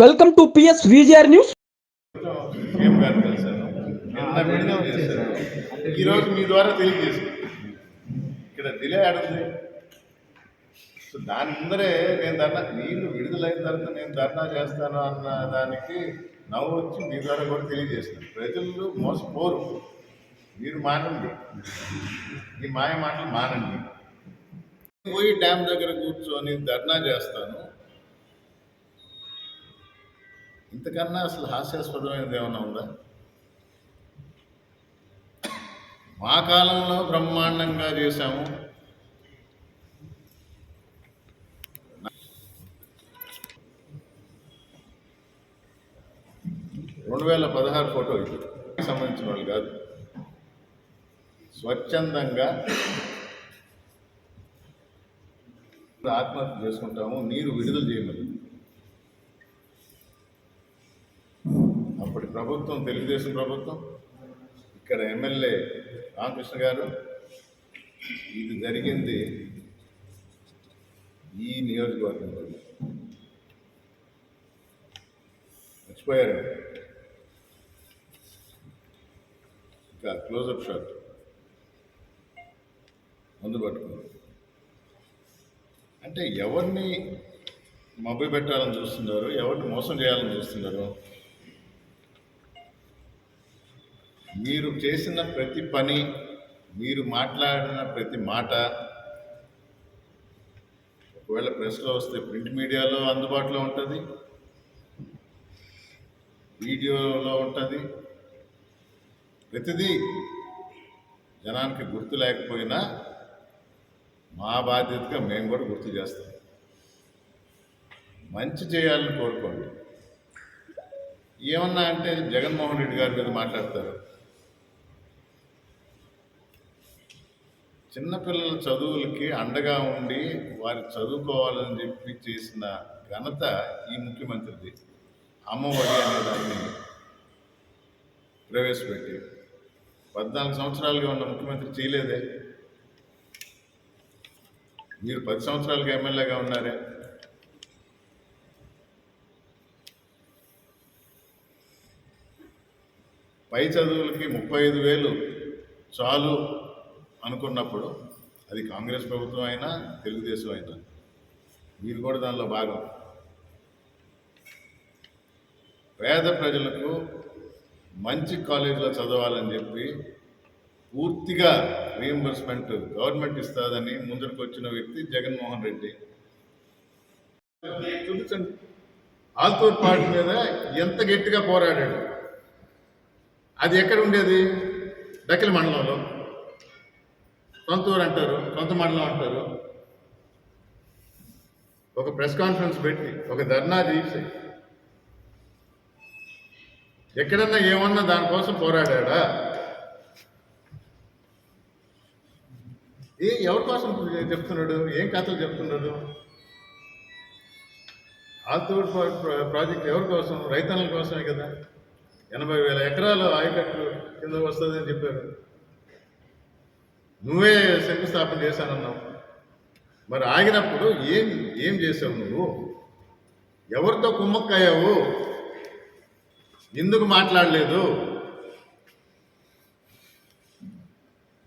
Welcome to PS VGR news. ఏం విడుదల చేశారు? ఈరోజు మీ ద్వారా తెలియజేశాను. ఇక్కడ డిలే ఆడుంది సో దాని ముందరే నేను ధర్నా నీళ్ళు విడుదలైన తర్వాత నేను ధర్నా చేస్తాను అన్న దానికి నవ్వు వచ్చి మీ ద్వారా కూడా తెలియజేస్తాను ప్రజలు మోసపోరు. మీరు మానండి. ఈ మాయ మాటలు మానండి. పోయి డ్యామ్ దగ్గర కూర్చొని ధర్నా చేస్తాను. ఇంతకన్నా అసలు హాస్యాస్పదమైనది ఏమైనా ఉందా? మా కాలంలో బ్రహ్మాండంగా చేశాము. రెండు వేల పదహారు ఫోటో ఇది. సంబంధించిన వాళ్ళు కాదు. స్వచ్ఛందంగా ఆత్మహత్య చేసుకుంటాము నీరు విడుదల చేయమని. ప్రభుత్వం తెలుగుదేశం ప్రభుత్వం ఇక్కడ ఎమ్మెల్యే రామకృష్ణ గారు ఇది జరిగింది ఈ నియోజకవర్గంలో. మర్చిపోయారు? ఇంకా క్లోజప్ షాట్ ముందు పట్టుకుంది అంటే ఎవరిని మబ్బు పెట్టాలని చూస్తున్నారు? ఎవరిని మోసం చేయాలని చూస్తున్నారు? మీరు చేసిన ప్రతి పని మీరు మాట్లాడిన ప్రతి మాట ఒకవేళ ప్రెస్లో వస్తే ప్రింట్ మీడియాలో అందుబాటులో ఉంటుంది వీడియోలో ఉంటుంది. ప్రతిదీ జనానికి గుర్తు లేకపోయినా మా బాధ్యతగా మేము కూడా గుర్తు చేస్తాం. మంచి చేయాలని కోరుకోండి. ఏమన్నా అంటే జగన్మోహన్ రెడ్డి గారి మీద మాట్లాడతారు. చిన్నపిల్లల చదువులకి అండగా ఉండి వారి చదువుకోవాలని చెప్పి చేసిన ఘనత ఈ ముఖ్యమంత్రిది. అమ్మఒడి అనే దాన్ని ప్రవేశపెట్టి పద్నాలుగు సంవత్సరాలుగా ఉన్న ముఖ్యమంత్రి చేయలేదే. మీరు పది సంవత్సరాలుగా ఎమ్మెల్యేగా ఉన్నారే. పై చదువులకి ముప్పై ఐదు వేలు చాలు. అనుకున్నప్పుడు అది కాంగ్రెస్ ప్రభుత్వం అయినా తెలుగుదేశం అయినా మీరు కూడా దానిలో భాగం. పేద ప్రజలకు మంచి కాలేజీలో చదవాలని చెప్పి పూర్తిగా రీఎంబర్స్మెంట్ గవర్నమెంట్ ఇస్తుందని ముందరికి వచ్చిన వ్యక్తి జగన్మోహన్ రెడ్డి. చూపించండి ఆల్తూర్ పార్టీ మీద ఎంత గట్టిగా పోరాడాడు. అది ఎక్కడ ఉండేది? డకిల మండలంలో. సొంత ఊరు అంటారు సొంత మండలం అంటారు. ఒక ప్రెస్ కాన్ఫరెన్స్ పెట్టి ఒక ధర్నా చేసి ఎక్కడన్నా ఏమన్నా దానికోసం పోరాడా ఏ ఎవరి కోసం చెప్తున్నాడు? ఏం కథలు చెప్తున్నాడు? ఆల్తూర్ ప్రాజెక్ట్ ఎవరి కోసం? రైతన్నల కోసమే కదా. ఎనభై వేల ఎకరాలు ఆయకట్లు కింద వస్తుందని చెప్పారు. నువ్వే శంకుస్థాపన చేశానన్నావు. మరి ఆగినప్పుడు ఏం ఏం చేసావు నువ్వు? ఎవరితో కుమ్మక్కయ్యావు? ఎందుకు మాట్లాడలేదు?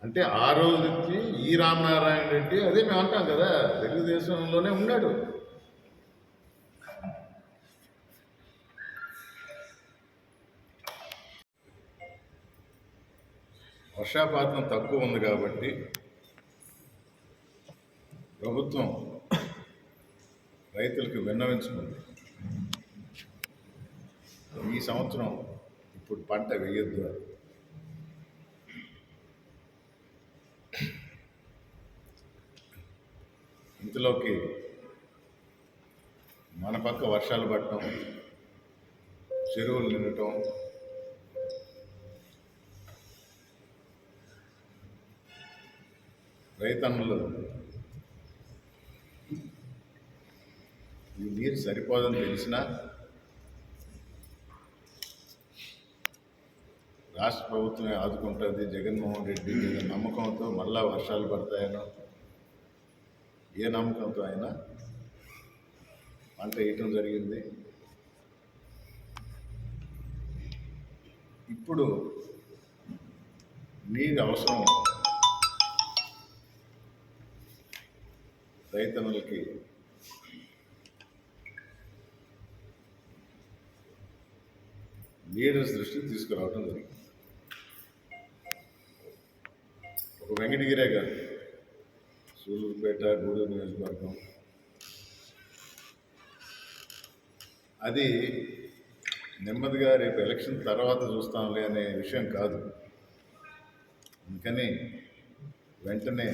అంటే ఆ రోజు నుంచి ఈ రామనారాయణ రెడ్డి అదే మేము అంటాం కదా తెలుగుదేశంలోనే ఉన్నాడు. వర్షాపాతం తక్కువ ఉంది కాబట్టి ప్రభుత్వం రైతులకు విన్నవించుకుంది ఈ సంవత్సరం ఇప్పుడు పంట వేయొద్దు అని. ఇంతలోకి మన పక్క వర్షాలు పడటం చెరువులు నిండటం రైతన్నులు. ఈ నీరు సరిపోదని తెలిసిన రాష్ట్ర ప్రభుత్వమే ఆదుకుంటుంది. జగన్మోహన్ రెడ్డి మీద నమ్మకంతో మళ్ళా వర్షాలు పడతాయనో ఏ నమ్మకంతో ఆయన పంట వేయటం జరిగింది. ఇప్పుడు నీరు అవసరం. రైతన్నలకి లీడర్స్ దృష్టికి తీసుకురావడం జరిగింది. ఒక వెంకటగిరే కాదు సూళ్ళూరుపేట గూడూరు నియోజకవర్గం. అది నెమ్మదిగా రేపు ఎలక్షన్ తర్వాత చూస్తాంలే అనే విషయం కాదు. అందుకని వెంటనే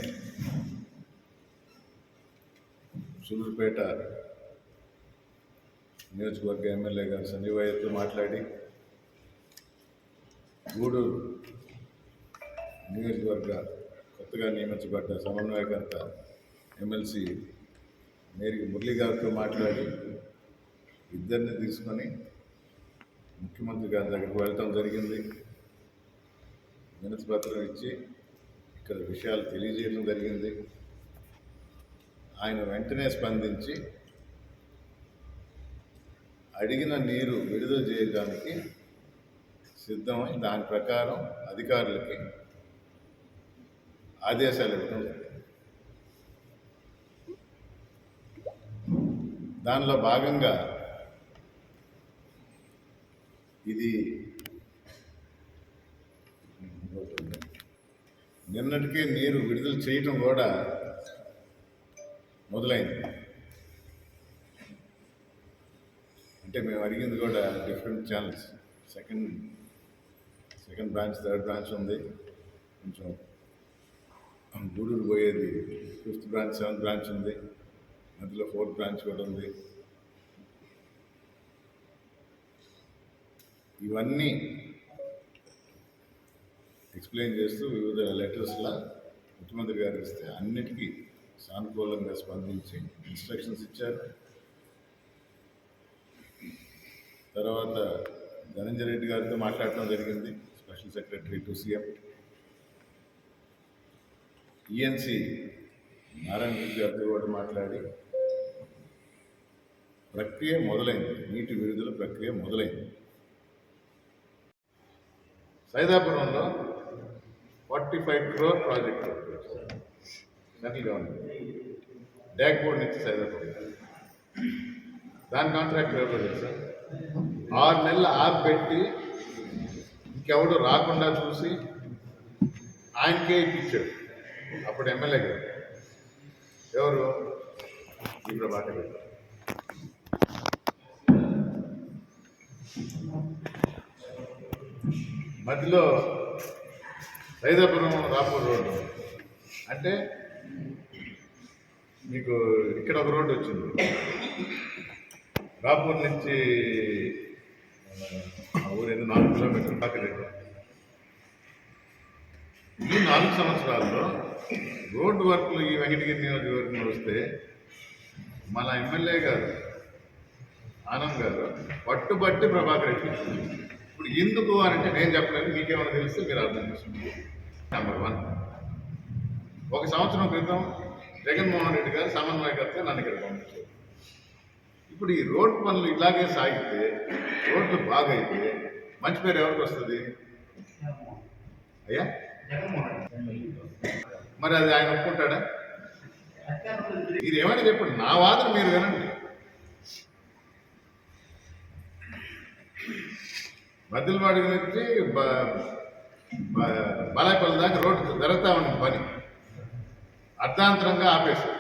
సూలూరుపేట నియోజకవర్గ ఎమ్మెల్యే గారు సంజీవయ్యతో మాట్లాడి గూడూరు నియోజకవర్గ కొత్తగా నియమించబడ్డ సమన్వయకర్త ఎమ్మెల్సీ మేరీ మురళి గారితో మాట్లాడి ఇద్దరిని తీసుకొని ముఖ్యమంత్రి గారి దగ్గరికి వెళ్ళటం జరిగింది. వినతి పత్రం ఇచ్చి ఇక్కడ విషయాలు తెలియజేయడం జరిగింది. ఆయన వెంటనే స్పందించి అడిగిన నీరు విడుదల చేయడానికి సిద్ధమై దాని ప్రకారం అధికారులకి ఆదేశాలు ఇవ్వడం దానిలో భాగంగా ఇది నిన్నటికే నీరు విడుదల చేయటం కూడా మొదలైంది. అంటే మేము అడిగింది కూడా different channels. Second second branch third branch ఉంది. కొంచెం గూడూరు పోయేది ఫిఫ్త్ బ్రాంచ్ సెవెంత్ బ్రాంచ్ ఉంది. మధ్యలో ఫోర్త్ బ్రాంచ్ కూడా ఉంది. ఇవన్నీ ఎక్స్ప్లెయిన్ చేస్తూ వివిధ లెటర్స్లా ముఖ్యమంత్రి గారు ఇస్తే అన్నిటికీ సానుకూలంగా స్పందించి ఇన్స్ట్రక్షన్స్ ఇచ్చారు. తర్వాత ధనంజయ రెడ్డి గారితో మాట్లాడటం జరిగింది special secretary to CM ENC Narayana Reddy గారితో కూడా మాట్లాడి ప్రక్రియ మొదలైంది. నీటి విడుదల ప్రక్రియ మొదలైంది. సైదాపురంలో forty five crore project central government DAC board నుంచి సైదాపురం దాని కాంట్రాక్ట్ ఎవరు తెలుసా? ఆరు నెలలు పెట్టి ఇంకెవడు రాకుండా చూసి ఆయనకే ఇప్పించాడు. అప్పుడు ఎమ్మెల్యే గారు ఎవరు? ఇప్పుడు బాట పెట్టారు మధ్యలో సైదాపురం రాపూర్ రోడ్డు. అంటే మీకు ఇక్కడ ఒక రోడ్డు వచ్చింది. రాపూర్ నుంచి ఆ ఊరు ఏదో నాలుగు కిలోమీటర్లు కాకలేదు ఈ నాలుగు సంవత్సరాల్లో రోడ్డు వర్క్లు ఈ వెంకటగిరి నియోజకవర్గంలో వస్తే మన ఎమ్మెల్యే గారు ఆనంద్ గారు పట్టుబట్టి ప్రభాకర్ రెడ్డి ఇప్పుడు ఎందుకు అని అంటే నేను చెప్పలేదు మీకేమైనా తెలిస్తే మీరు అర్థం చేసుకుంటారు నెంబర్ వన్ ఒక సంవత్సరం క్రితం జగన్మోహన్ రెడ్డి గారు సమన్వయకర్తగా నన్ను ఇక్కడ పంపించారు. ఇప్పుడు ఈ రోడ్డు పనులు ఇలాగే సాగితే రోడ్లు బాగైతే మంచి పేరు ఎవరికి వస్తుంది? అయ్యా? మరి అది ఆయన ఒప్పుకుంటాడా? మీరు ఏమైనా చెప్పండి. నా వాదన మీరు వినండి. మధ్యలవాడి నుంచి బ- దాకా రోడ్డు జరుగుతా ఉంది పని. అర్ధాంతరంగా ఆపేశారు.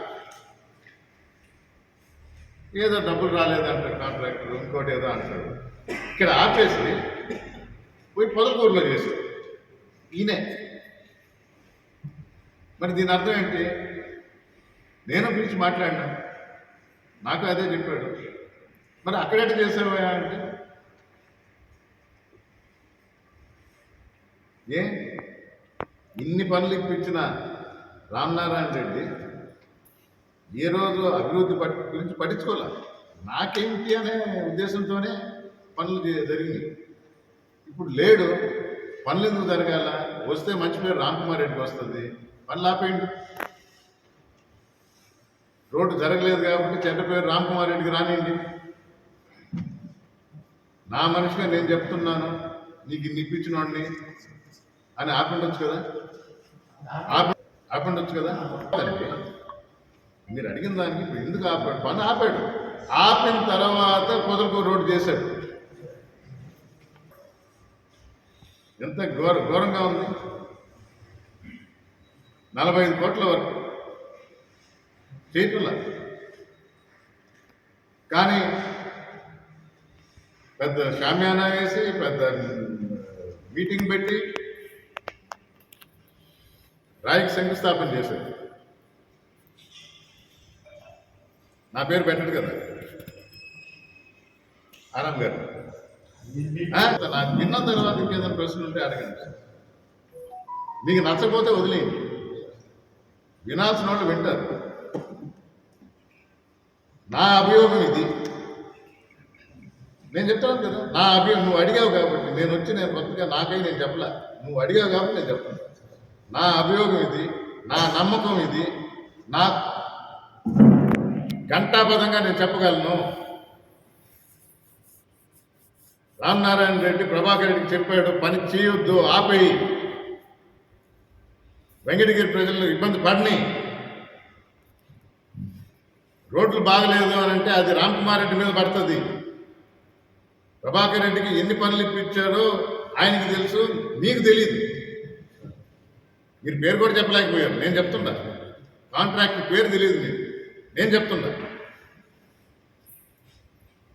ఏదో డబ్బులు రాలేదంటారు కాంట్రాక్టర్ ఇంకోటి ఏదో అంటారు. ఇక్కడ ఆపేసి పోయి పొదలకూరులో చేశారు. ఈయనే. మరి దీని అర్థం ఏంటి? నేను పిలిచి మాట్లాడినా? నాకు అదే చెప్పాడు. మరి అక్కడెట చేసావా అంటే? ఏ? ఇన్ని పనులు ఇప్పించినా రామనారాయణ రెడ్డి ఏ రోజు అభివృద్ధి పట్ గురించి పట్టించుకోలే. నాకేమిటి అనే ఉద్దేశంతోనే పనులు జరిగినాయి. ఇప్పుడు లేడు. పనులు ఎందుకు జరగాల? వస్తే మంచి పేరు రామ్కుమార్ రెడ్డికి వస్తుంది. పనులు ఆపేయండి. రోడ్డు జరగలేదు కాబట్టి చెడ్డ పేరు రామ్కుమార్ రెడ్డికి రానివ్వండి నా మనిషిగా నేను చెప్తున్నాను. నీకు ఇన్ని అని ఆపిండొచ్చు కదా? ఆపి ఆపండొచ్చు కదా? మీరు అడిగిన దానికి ఇప్పుడు ఎందుకు ఆపాడు? పని ఆపాడు. ఆపిన తర్వాత పొదలకు రోడ్డు చేశాడు. ఎంత ఘోర ఘోరంగా ఉంది. నలభై ఐదు కోట్ల వరకు. చేయట్లా. కానీ పెద్ద షామ్యానా వేసి పెద్ద మీటింగ్ పెట్టి రాయికి శంకుస్థాపన చేశారు నా పేరు పెట్టడు కదా? ఆరామ్ గారు. నాకు విన్న తర్వాత ఇంకేదైనా ప్రశ్న ఉంటే అడగండి మీకు నచ్చకపోతే వదిలేయండి. వినాల్సిన వాళ్ళు వింటారు. నా అభియోగం ఇది. నేను చెప్తాను కదా నా అభియోగం నువ్వు అడిగావు కాబట్టి నేను వచ్చి నేను కొత్తగా నాకై నేను చెప్పలే. నువ్వు అడిగావు కాబట్టి నేను చెప్పను నా అభియోగం ఇది నా నమ్మకం ఇది నా ఘంటాపదంగా నేను చెప్పగలను. రామనారాయణ రెడ్డి ప్రభాకర్ రెడ్డికి చెప్పాడు పని చేయొద్దు ఆపేయి. వెంకటగిరి ప్రజలు ఇబ్బంది పడిని. రోడ్లు బాగలేదు అని అంటే అది రామ్కుమార్ రెడ్డి మీద పడుతుంది. ప్రభాకర్ రెడ్డికి ఎన్ని పనులు ఇప్పించాడో ఆయనకి తెలుసు నీకు తెలియదు మీరు పేరు కూడా చెప్పలేకపోయారు. నేను చెప్తున్నా. కాంట్రాక్ట్ పేరు తెలియదు మీకు. నేను చెప్తున్నా.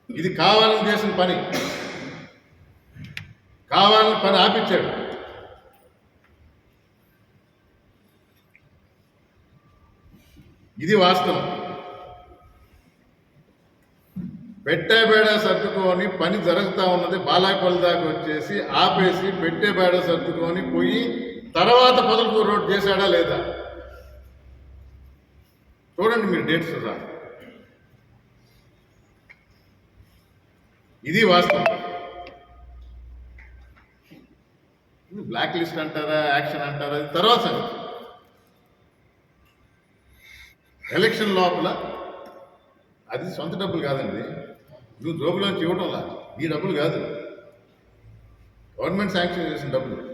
ఇది కావాలని చేసిన పని. కావాలని పని ఆపించాడు ఇది వాస్తవం. పెట్టే బేడ సర్దుకొని పని జరుగుతూ ఉన్నది బాలాయపల్లి దాకా వచ్చేసి ఆపేసి పెట్టే బేడ సర్దుకొని పోయి తర్వాత పొదలకూరు రోడ్ చేశాడా లేదా? చూడండి మీరు డేట్స్ రా ఇది వాస్తవం. బ్లాక్ లిస్ట్ అంటారా యాక్షన్ అంటారా? అది తర్వాత ఎలక్షన్ లోపల అది సొంత డబ్బులు కాదండి. నువ్వు జోబులోంచి ఇవ్వటంలా ఈ డబ్బులు కాదు. గవర్నమెంట్ శాంక్షన్ చేసిన డబ్బులు.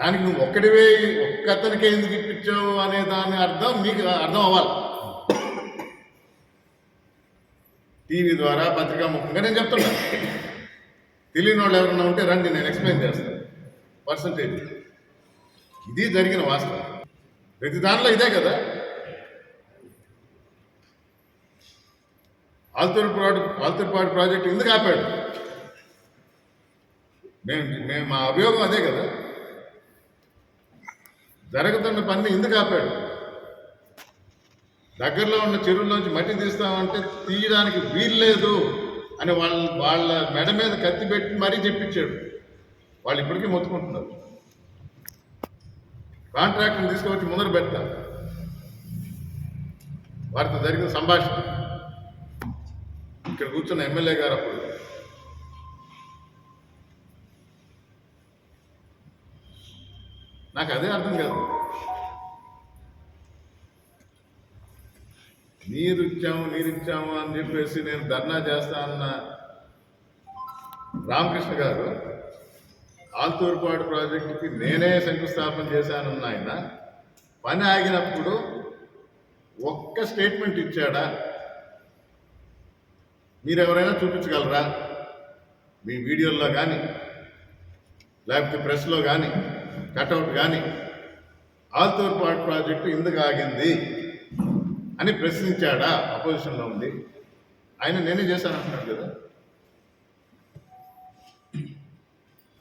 దానికి నువ్వు ఒక్కడివే ఒక్కతనికే ఎందుకు ఇప్పించావు అనే దాని అర్థం మీకు అర్థం అవ్వాలి. టీవీ ద్వారా పత్రికా ముఖంగా నేను చెప్తున్నా. తెలియని వాళ్ళు ఎవరన్నా ఉంటే రండి నేను ఎక్స్ప్లెయిన్ చేస్తాను. పర్సంటేజ్ ఇది జరిగిన వాస్తవం. ప్రతి దానిలో ఇదే కదా. ఆల్తూరు ప్రాజెక్ట్ ఆల్తూరుపాడు ప్రాజెక్ట్ ఎందుకు ఆపాడు? మేము మేము మా అభియోగం అదే కదా. జరుగుతున్న పని ఎందుకు ఆపాడు? దగ్గరలో ఉన్న చెరువులోంచి మట్టి తీస్తామంటే తీయడానికి వీల్లేదు అని వాళ్ళ వాళ్ళ మెడ మీద కత్తి పెట్టి మరీ చెప్పించాడు. వాళ్ళు ఇప్పటికీ మొత్తుకుంటున్నారు. కాంట్రాక్ట్ని తీసుకొచ్చి ముందర పెడతారు వారితో జరిగిన సంభాషణ. ఇక్కడ కూర్చున్న ఎమ్మెల్యే గారు అప్పుడు నాకు అదే అర్థం కాదు. నీరు ఇచ్చాము నీరు ఇచ్చాము అని చెప్పేసి నేను ధర్నా చేస్తా అన్న రామకృష్ణ గారు ఆల్తూర్పాడు ప్రాజెక్టుకి నేనే శంకుస్థాపన చేశానన్న ఆయన. పని ఆగినప్పుడు ఒక్క స్టేట్మెంట్ ఇచ్చాడా? మీరు ఎవరైనా చూపించగలరా? మీ వీడియోల్లో కానీ లేకపోతే ప్రెస్లో కానీ కటౌట్ కానీ ఆల్తూర్పాడు ప్రాజెక్టు ఎందుకు ఆగింది అని ప్రశ్నించాడా? అపోజిషన్లో ఉంది ఆయన నేనే చేశాను అంటున్నాడు కదా.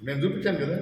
నేను చూపించాను కదా.